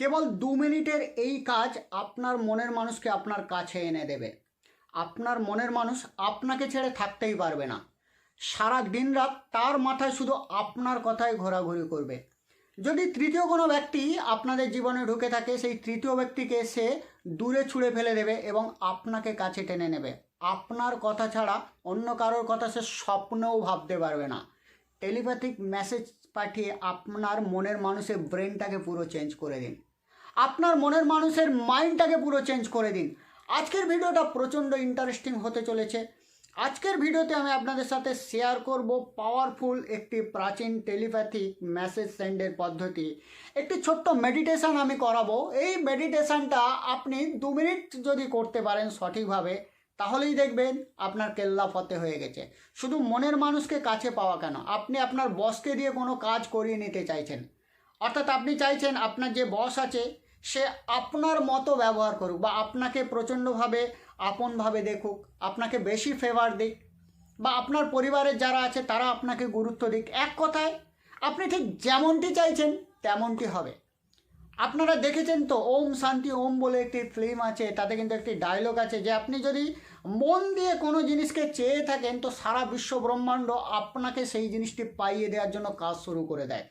কেবল দু মিনিটের এই কাজ আপনার মনের মানুষকে আপনার কাছে এনে দেবে। আপনার মনের মানুষ আপনাকে ছেড়ে থাকতেই পারবে না। সারা দিন রাত তার মাথায় শুধু আপনার কথাই ঘোরাঘুরি করবে। যদি তৃতীয় কোনো ব্যক্তি আপনাদের জীবনে ঢুকে থাকে, সেই তৃতীয় ব্যক্তিকে সে দূরে ছুঁড়ে ফেলে দেবে এবং আপনাকে কাছে টেনে নেবে। আপনার কথা ছাড়া অন্য কারোর কথা সে স্বপ্নেও ভাবতে পারবে না। টেলিপ্যাথিক মেসেজ পাঠিয়ে আপনার মনের মানুষের ব্রেনটাকে পুরো চেঞ্জ করে দিন। আপনার মনের মানুষের মাইন্ডটাকে পুরো চেঞ্জ করে দিন। আজকের ভিডিওটা প্রচণ্ড ইন্টারেস্টিং হতে চলেছে। আজকের ভিডিওতে আমি আপনাদের সাথে শেয়ার করব পাওয়ারফুল একটি প্রাচীন টেলিপ্যাথিক মেসেজ সেন্ডের পদ্ধতি। একটি ছোট্ট মেডিটেশন আমি করাবো। এই মেডিটেশনটা আপনি দু মিনিট যদি করতে পারেন সঠিকভাবে, তাহলেই দেখবেন আপনার কেল্লা ফতে হয়ে গেছে। শুধু মনের মানুষকে কাছে পাওয়া কেন? আপনি আপনার বসকে দিয়ে কোনো কাজ করিয়ে নিতে চাইছেন। অর্থাৎ আপনি চাইছেন আপনার যে বস আছে সে আপনার মতো ব্যবহার করুক বা আপনাকে প্রচণ্ডভাবে আপনভাবে দেখুক, আপনাকে বেশি ফেভার দিক বা আপনার পরিবারের যারা আছে তারা আপনাকে গুরুত্ব দিক। এক কথায়, আপনি ঠিক যেমনটি চাইছেন তেমনটি হবে। আপনারা দেখেছেন তো ওম শান্তি ওম বলে একটি ফিল্ম আছে, তাতে কিন্তু একটি ডায়লগ আছে যে আপনি যদি মন দিয়ে কোনো জিনিসকে চেয়ে থাকেন তো সারা বিশ্ব ব্রহ্মাণ্ড আপনাকে সেই জিনিসটি পাইয়ে দেওয়ার জন্য কাজ শুরু করে দেয়।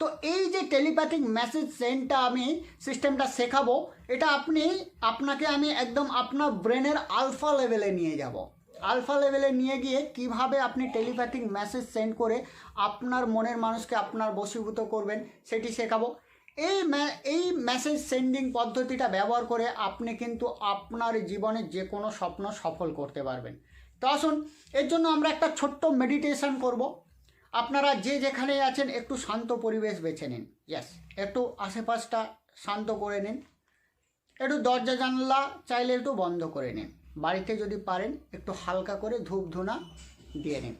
তো এই যে টেলিপ্যাথিক মেসেজ সেন্ডটা আমি সিস্টেমটা শেখাবো, এটা আপনি, আপনাকে আমি একদম আপনার ব্রেনের আলফা লেভেলে নিয়ে যাব। আলফা লেভেলে নিয়ে গিয়ে কীভাবে আপনি টেলিপ্যাথিক মেসেজ সেন্ড করে আপনার মনের মানুষকে আপনার বশীভূত করবেন, সেটি শেখাবো। এই এই মেসেজ সেন্ডিং পদ্ধতিটা ব্যবহার করে আপনি কিন্তু আপনার জীবনের যে কোনো স্বপ্ন সফল করতে পারবেন। তো আসুন, এর জন্য আমরা একটা ছোট্ট মেডিটেশন করব। আপনারা যে যেখানে আছেন, একটু শান্ত পরিবেশ বেছে নিন। ইয়াস একটু আশেপাশটা শান্ত করে নিন। একটু দরজা জানলা চাইলে একটু বন্ধ করে নিন। বাড়িতে যদি পারেন, একটু হালকা করে ধূপ ধুনা দিয়ে নিন।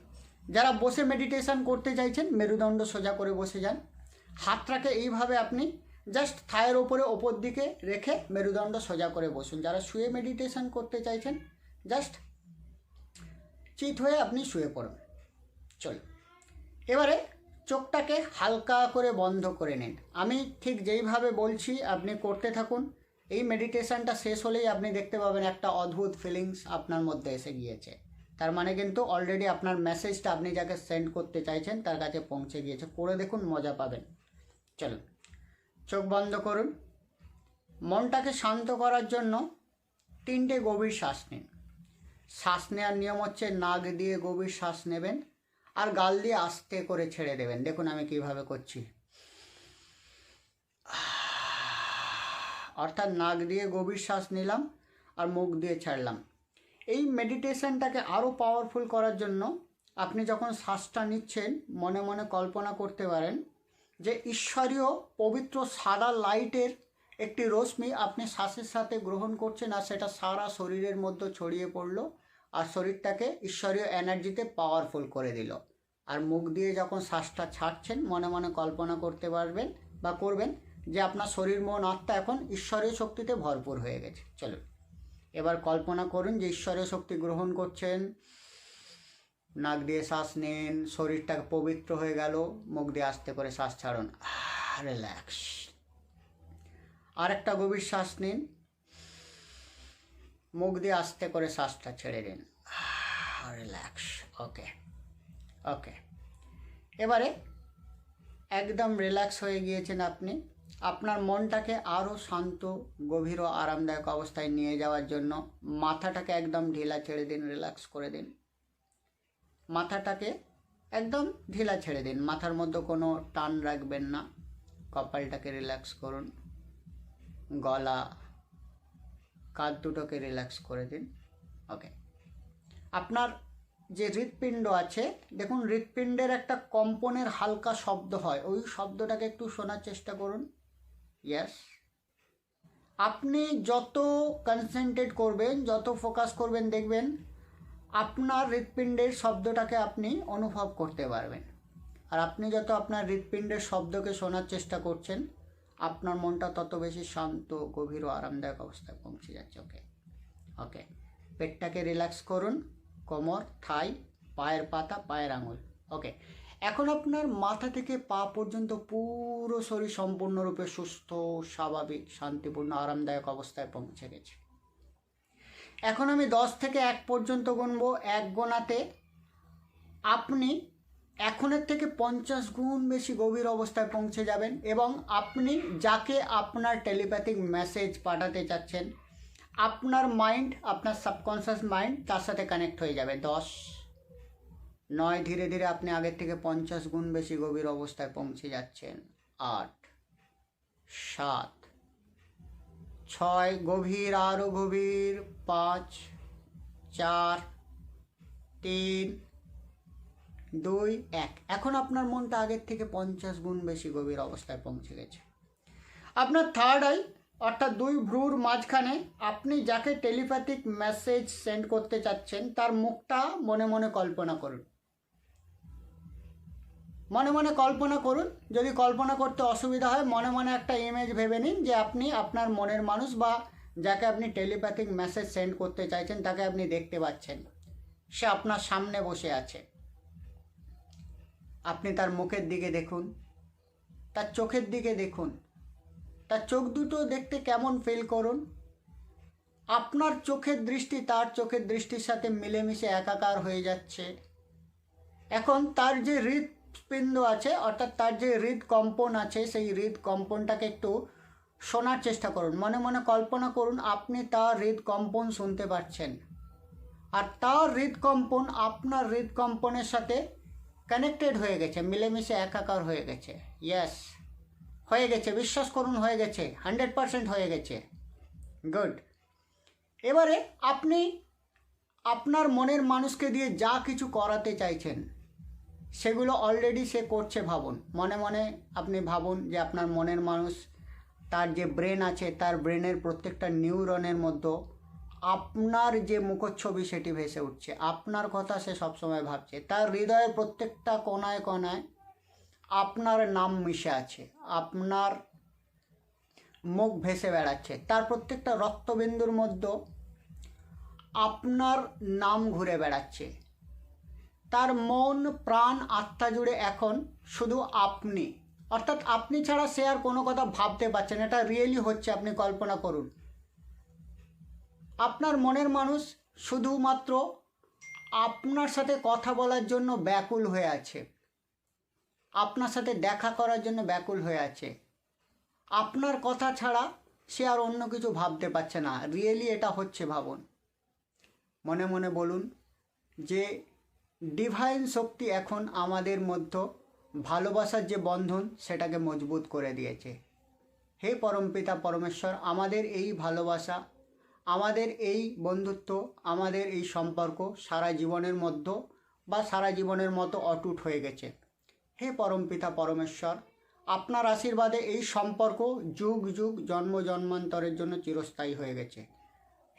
যারা বসে মেডিটেশন করতে চাইছেন, মেরুদণ্ড সোজা করে বসে যান। হাতটাকে এইভাবে আপনি জাস্ট থায়ের ওপরে ওপর দিকে রেখে মেরুদণ্ড সোজা করে বসুন। যারা শুয়ে মেডিটেশন করতে চাইছেন জাস্ট চিত হয়ে আপনি শুয়ে পড়ুন। চলুন। এবারে চোখটাকে হালকা করে বন্ধ করে নিন। আমি ঠিক যেইভাবে বলছি, আপনি করতে থাকুন। এই মেডিটেশনটা শেষ হলেই আপনি দেখতে পাবেন একটা অদ্ভুত ফিলিংস আপনার মধ্যে এসে গিয়েছে। তার মানে কিন্তু অলরেডি আপনার মেসেজটা আপনি যাকে সেন্ড করতে চাইছেন, তার কাছে পৌঁছে গিয়েছে। করে দেখুন, মজা পাবেন। চলুন, চোখ বন্ধ করুন। মনটাকে শান্ত করার জন্য তিনটে গভীর শ্বাস নিন। শ্বাস নেওয়ার নিয়ম হচ্ছে, নাক দিয়ে গভীর শ্বাস নেবেন। আর গাল দিয়ে আস্তে করে ছেড়ে দেবেন। দেখুন আমি কীভাবে করছি। অর্থাৎ নাক দিয়ে গভীর শ্বাস নিলাম আর মুখ দিয়ে ছাড়লাম। এই মেডিটেশনটাকে আরও পাওয়ারফুল করার জন্য আপনি যখন শ্বাসটা নিচ্ছেন, মনে মনে কল্পনা করতে পারেন যে ঈশ্বরীয় পবিত্র সাদা লাইটের একটি রশ্মি আপনি শ্বাসের সাথে গ্রহণ করছেন আর সেটা সারা শরীরের মধ্যে ছড়িয়ে পড়ল। আর শরীরটাকে ঈশ্বরীয় এনার্জিতে পাওয়ারফুল করে দিল। আর মুখ দিয়ে যখন শ্বাসটা ছাড়ছেন, মনে মনে কল্পনা করতে পারবেন বা করবেন যে আপনার শরীর, মন, আত্মা এখন ঈশ্বরীয় শক্তিতে ভরপুর হয়ে গেছে। চলুন, এবার কল্পনা করুন যে ঈশ্বরীয় শক্তি গ্রহণ করছেন। নাক দিয়ে শ্বাস নিন শরীরটাকে পবিত্র হয়ে গেল, মুখ দিয়ে আস্তে করে শ্বাস ছাড়ুন। রিল্যাক্স আরেকটা গভীর শ্বাস নিন। মুখ দিয়ে আস্তে করে শ্বাসটা ছেড়ে দিন। রিল্যাক্স ওকে ওকে এবারে একদম রিল্যাক্স হয়ে গিয়েছেন আপনি। আপনার মনটাকে আরও শান্ত, গভীর ও আরামদায়ক অবস্থায় নিয়ে যাওয়ার জন্য মাথাটাকে একদম ঢিলা ছেড়ে দিন রিল্যাক্স করে দিন। মাথাটাকে একদম ঢিলা ছেড়ে দিন, মাথার মধ্যে কোনো টান রাখবেন না। কপালটাকে রিল্যাক্স করুন। গলা কাঁধ দুটোকে রিল্যাক্স করে দিন। ওকে আপনার যে হৃৎপিণ্ড আছে, দেখুন হৃৎপিণ্ডের একটা কম্পনের হালকা শব্দ হয়। ওই শব্দটাকে একটু শোনার চেষ্টা করুন। ইয়েস আপনি যত কনসেন্ট্রেট করবেন, যত ফোকাস করবেন, দেখবেন আপনার হৃৎপিণ্ডের শব্দটাকে আপনি অনুভব করতে পারবেন। আর আপনি যত আপনার হৃৎপিণ্ডের শব্দকে শোনার চেষ্টা করছেন আপনার মনটা তত বেশি শান্ত, গভীর ও আরামদায়ক অবস্থায় পৌঁছে যাচ্ছে ওকে ওকে পেটটাকে রিল্যাক্স করুন, কোমর, থাই, পায়ের পাতা, পায়ের আঙুল ওকে এখন আপনার মাথা থেকে পা পর্যন্ত পুরো শরীর সম্পূর্ণরূপে সুস্থ, স্বাভাবিক, শান্তিপূর্ণ, আরামদায়ক অবস্থায় পৌঁছে গেছে। এখন আমি দশ থেকে এক পর্যন্ত গুনবো। এক গোনাতে আপনি এখনের থেকে পঞ্চাশ গুণ বেশি গভীর অবস্থায় পৌঁছে যাবেন এবং আপনি যাকে আপনার টেলিপ্যাথিক মেসেজ পাঠাতে চাচ্ছেন, আপনার মাইন্ড, আপনার সাবকনসিয়াস মাইন্ড তার সাথে কানেক্ট হয়ে যাবে। দশ। নয়, ধীরে ধীরে আপনি আগের থেকে পঞ্চাশ গুণ বেশি গভীর অবস্থায় পৌঁছে যাচ্ছেন। আট। সাত। ছয়, গভীর আরও গভীর। পাঁচ। চার। তিন। দুই, এক। এখন আপনার মনটা আগের থেকে পঞ্চাশ গুণ বেশি গভীর অবস্থায় পৌঁছে গেছে। আপনার থার্ড আই অর্থাৎ দুই ভ্রুর মাঝখানে আপনি যাকে টেলিপ্যাথিক মেসেজ সেন্ড করতে চাচ্ছেন, তার মুখটা মনে মনে কল্পনা করুন। মনে মনে কল্পনা করুন, যদি কল্পনা করতে অসুবিধা হয়, মনে মনে একটা ইমেজ ভেবে নিন যে আপনি আপনার মনের মানুষ বা যাকে আপনি টেলিপ্যাথিক মেসেজ সেন্ড করতে চাইছেন, তাকে আপনি দেখতে পাচ্ছেন। সে আপনার সামনে বসে আছে। আপনি তার মুখের দিকে দেখুন, তার চোখের দিকে দেখুন, তার চোখ দুটো দেখতে কেমন ফিল করুন? আপনার চোখের দৃষ্টি তার চোখের দৃষ্টির সাথে মিলেমিশে একাকার হয়ে যাচ্ছে। এখন তার যে হৃদপিণ্ড আছে, অর্থাৎ তার যে হৃদ কম্পন আছে, সেই হৃদ কম্পনটাকে একটু শোনার চেষ্টা করুন। মনে মনে কল্পনা করুন, আপনি তার হৃদ কম্পন শুনতে পাচ্ছেন আর তার হৃদকম্পন আপনার হৃদকম্পনের সাথে কানেক্টেড হয়ে গেছে, মিলেমিশে একাকার হয়ে গেছে। ইয়াস হয়ে গেছে, বিশ্বাস করুন, হয়ে গেছে হান্ড্রেড পারসেন্ট হয়ে গেছে। গুড এবারে আপনি আপনার মনের মানুষকে দিয়ে যা কিছু করাতে চাইছেন, সেগুলো অলরেডি সে করছে ভাবুন। মনে মনে আপনি ভাবুন যে আপনার মনের মানুষ, তার যে ব্রেন আছে, তার ব্রেনের প্রত্যেকটা নিউরনের মধ্যে আপনার যে মুখচ্ছবি সেটি ভেসে উঠছে। আপনার কথা সে সবসময় ভাবছে। তার হৃদয়ের প্রত্যেকটা কোনায় কোনায় আপনার নাম মিশে আছে। আপনার মুখ ভেসে বেড়াচ্ছে। তার প্রত্যেকটা রক্তবিন্দুর মধ্যে আপনার নাম ঘুরে বেড়াচ্ছে। তার মন, প্রাণ, আত্মা জুড়ে এখন শুধু আপনি। অর্থাৎ আপনি ছাড়া সে আর কোনো কথা ভাবতে পারছেন এটা রিয়েলি হচ্ছে। আপনি কল্পনা করুন। আপনার মনের মানুষ শুধুমাত্র আপনার সাথে কথা বলার জন্য ব্যাকুল হয়ে আছে। আপনার সাথে দেখা করার জন্য ব্যাকুল হয়ে আছে। আপনার কথা ছাড়া সে আর অন্য কিছু ভাবতে পারছে না। রিয়েলি এটা হচ্ছে ভাবুন। মনে মনে বলুন যে ডিভাইন শক্তি এখন আমাদের মধ্যে ভালোবাসার যে বন্ধন সেটাকে মজবুত করে দিয়েছে। হে পরমপিতা, পরমেশ্বর, আমাদের এই ভালোবাসা আমাদের এই বন্ধুত্ব, আমাদের এই সম্পর্ক সারা জীবনের মধ্যে বা সারা জীবনের মতো অটুট হয়ে গেছে। হে পরমপিতা পরমেশ্বর, আপনার আশীর্বাদে এই সম্পর্ক যুগ যুগ জন্ম জন্মান্তরের জন্য চিরস্থায়ী হয়ে গেছে।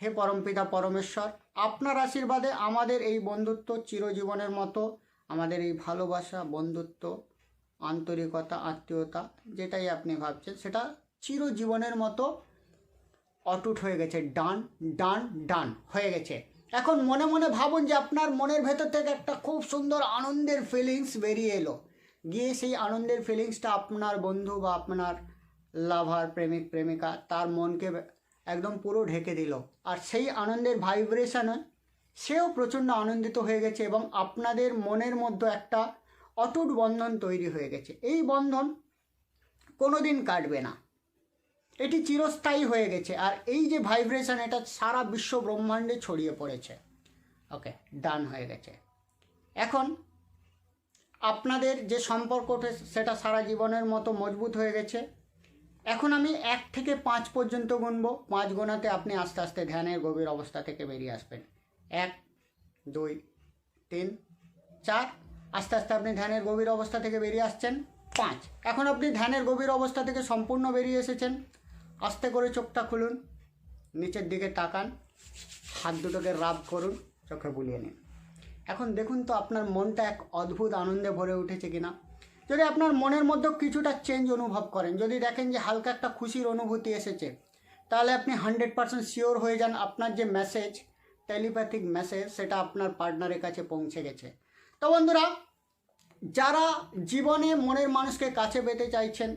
হে পরমপিতা পরমেশ্বর, আপনার আশীর্বাদে আমাদের এই বন্ধুত্ব চিরজীবনের মতো, আমাদের এই ভালোবাসা, বন্ধুত্ব, আন্তরিকতা, আত্মীয়তা, যেটাই আপনি ভাবছেন, সেটা চিরজীবনের মতো অটুট হয়ে গেছে, ডান ডান ডান হয়ে গেছে। এখন মনে মনে ভাবুন যে আপনার মনের ভেতর থেকে একটা খুব সুন্দর আনন্দের ফিলিংস বেরিয়ে এলো। গিয়ে সেই আনন্দের ফিলিংসটা আপনার বন্ধু বা আপনার লাভার প্রেমিক, প্রেমিকা, তার মনকে একদম পুরো ঢেকে দিল। আর সেই আনন্দের ভাইব্রেশনে সেও প্রচণ্ড আনন্দিত হয়ে গেছে এবং আপনাদের মনের মধ্যে একটা অটুট বন্ধন তৈরি হয়ে গেছে। এই বন্ধন কোনো দিন কাটবে না। এটি চিরস্থায়ী হয়ে গেছে। আর এই যে ভাইব্রেশন এটা সারা বিশ্ব ব্রহ্মাণ্ডে ছড়িয়ে পড়েছে। ওকে ডান হয়ে গেছে। এখন আপনাদের যে সম্পর্কটা সেটা সারা জীবনের মতো মজবুত হয়ে গেছে। এখন আমি এক থেকে পাঁচ পর্যন্ত গুনবো। পাঁচ গোনাতে আপনি আস্তে আস্তে ধ্যানের গভীর অবস্থা থেকে বেরিয়ে আসবেন। এক, দুই, তিন, চার, আস্তে আস্তে আপনি ধ্যানের গভীর অবস্থা থেকে বেরিয়ে আসছেন। পাঁচ, এখন আপনি ধ্যানের গভীর অবস্থা থেকে সম্পূর্ণ বেরিয়ে এসেছেন। আস্তে করে চোখটা খুলুন, নিচের দিকে তাকান, হাত দুটোকে রাব করুন, চোখে বুলিয়ে নিন। এখন দেখুন তো আপনার মনটা এক অদ্ভুত আনন্দে ভরে উঠেছে কিনা। যদি আপনার মনের মধ্যে কিছুটা চেঞ্জ অনুভব করেন, যদি দেখেন যে হালকা একটা খুশির অনুভূতি এসেছে, তাহলে আপনি হান্ড্রেড পারসেন্ট শিওর হয়ে যান আপনার যে মেসেজ টেলিপ্যাথিক মেসেজ সেটা আপনার পার্টনারের কাছে পৌঁছে গেছে। তো বন্ধুরা, যারা জীবনে মনের মানুষকে কাছে পেতে চাইছেন,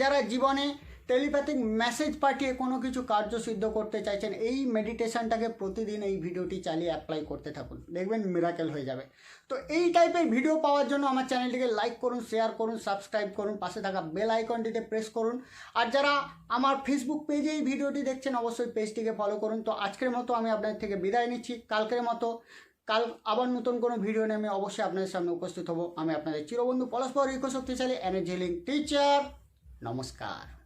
যারা জীবনে টেলিপ্যাথিক মেসেজ পাঠিয়ে কোনো কিছু কার্য সিদ্ধ করতে চাইছেন, এই মেডিটেশনটাকে প্রতিদিন এই ভিডিওটি চালিয়ে অ্যাপ্লাই করতে থাকুন। দেখবেন মিরাকেল হয়ে যাবে। তো এই টাইপের ভিডিও পাওয়ার জন্য আমার চ্যানেলটিকে লাইক করুন শেয়ার করুন সাবস্ক্রাইব করুন, পাশে থাকা বেল আইকনটিতে প্রেস করুন। আর যারা আমার ফেসবুক পেজে এই ভিডিওটি দেখছেন, অবশ্যই পেজটিকে ফলো করুন। তো আজকের মতো আমি আপনাদের থেকে বিদায় নিচ্ছি। কালকের মতো, কাল আবার নতুন কোনো ভিডিও নিয়ে আমি অবশ্যই আপনাদের সামনে উপস্থিত হব। আমি আপনাদের চিরবন্ধু পরস্পর ইকো শক্তিশালী এনার্জি লিঙ্ক টিচার নমস্কার।